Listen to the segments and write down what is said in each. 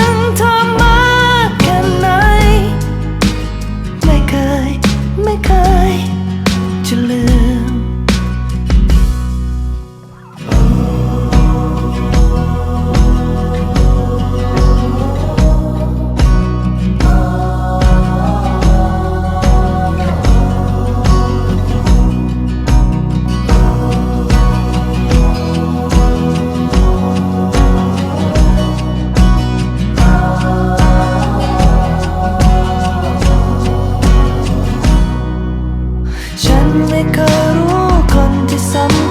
ง ฉันไม่เคยรู้คนที่สำ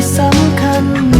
ที่สำคัญ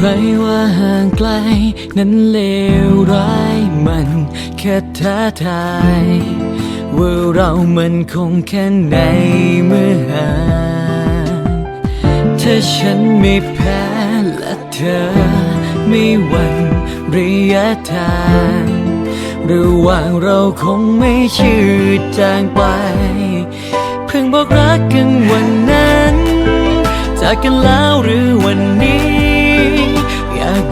ใครว่าห่างไกล นั้นเลวร้ายมันแค่ท้าทาย ว่าเรามันคงแค่ไหนเมื่อห่างถ้าฉันไม่แพ้และเธอ ไม่หวั่นระยะทางระหว่างเราคงไม่ชืดจางไป เพิ่งบอกรักกันวันนั้น จากกันแล้วหรือวันนี้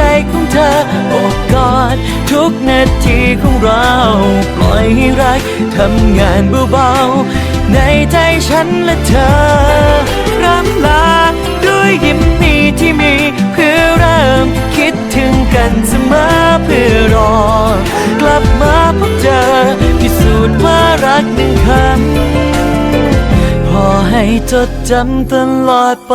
ใจของเธอโอบกอดทุกนาทีของเรา ปล่อยให้รักทำงานเบาๆในใจฉันและเธอร่ำลาด้วยยิ้มนี้ที่มีเพื่อเริ่มคิดถึงกันเสมอเพื่อรอกลับมาพบเจอพิสูจน์ว่ารักหนึ่งคำพอให้จดจำตลอดไป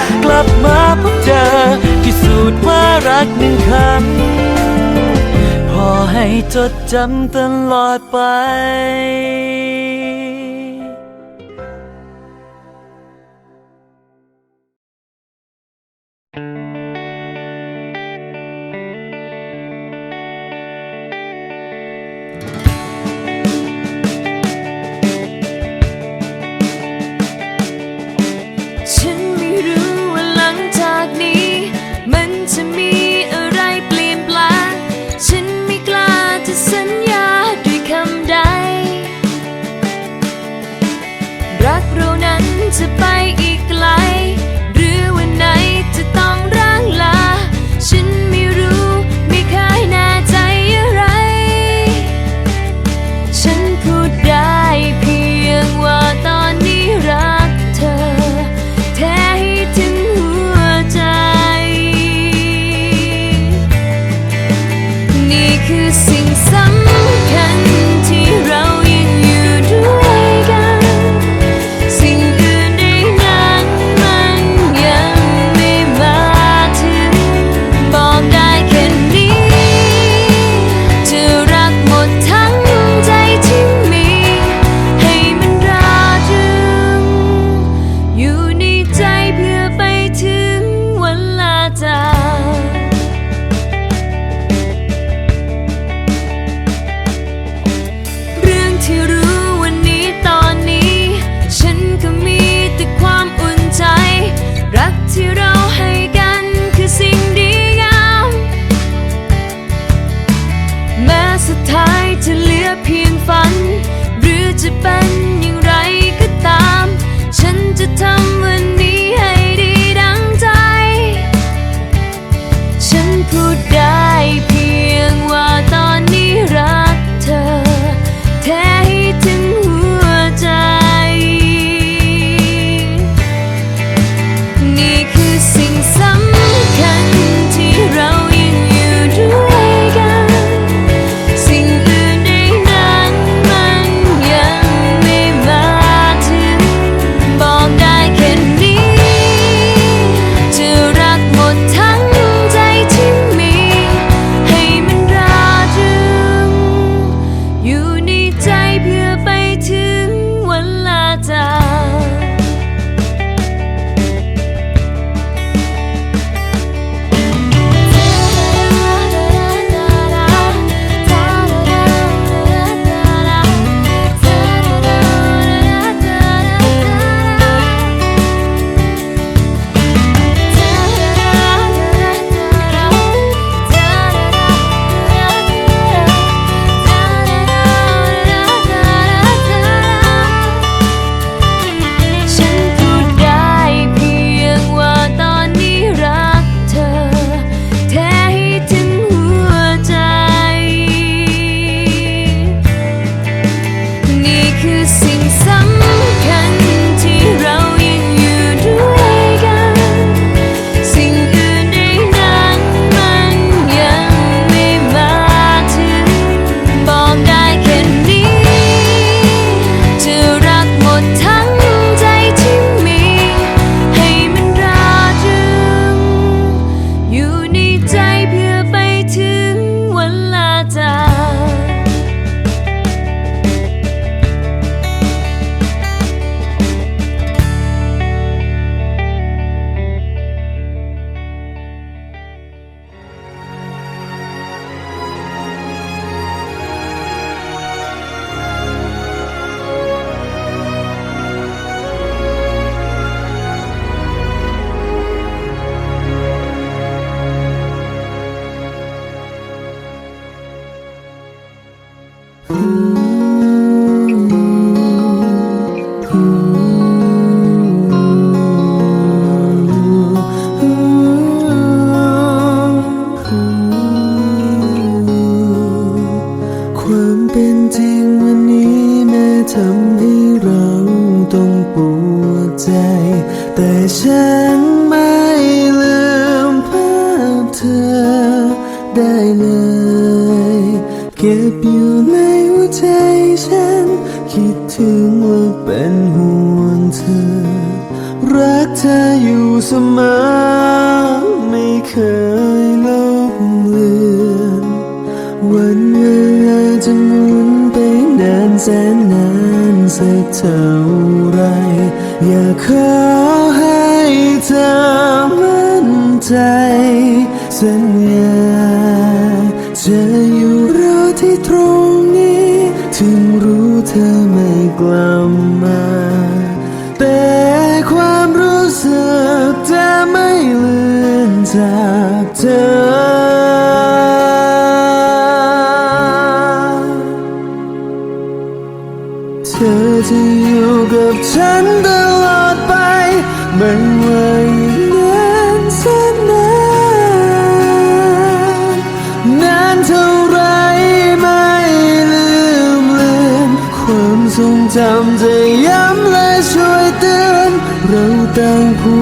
กลับมาพบเจอพิสูจน์ว่ารักหนึ่งคำพอให้จดจำตลอดไป จะเป็นอย่างไรก็ตาม ฉันจะทำ Mm-hmm. ในหัวใจฉัน คิดถึงว่าเป็นห่วงเธอ รักเธออยู่เสมอ ไม่เคยลบเลือนวันเวลาจะหมุนไปนานแสนนานสักเท่าไร อยากขอให้เธอมั่นใจ สัญญา ธอไม่กลับมา แต่ความรู้สึกจะไม่ลืมจากเธอ ทรงจำจะย้ำและช่วยเตือน เราต่างผู้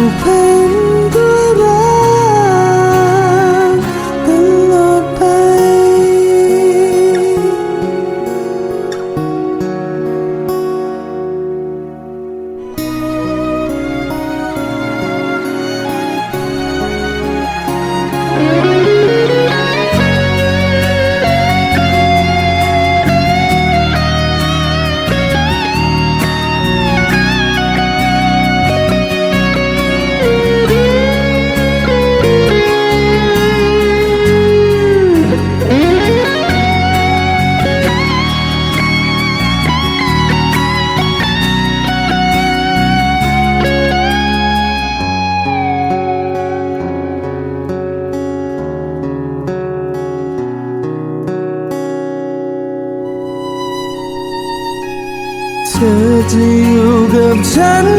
tender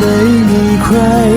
没你快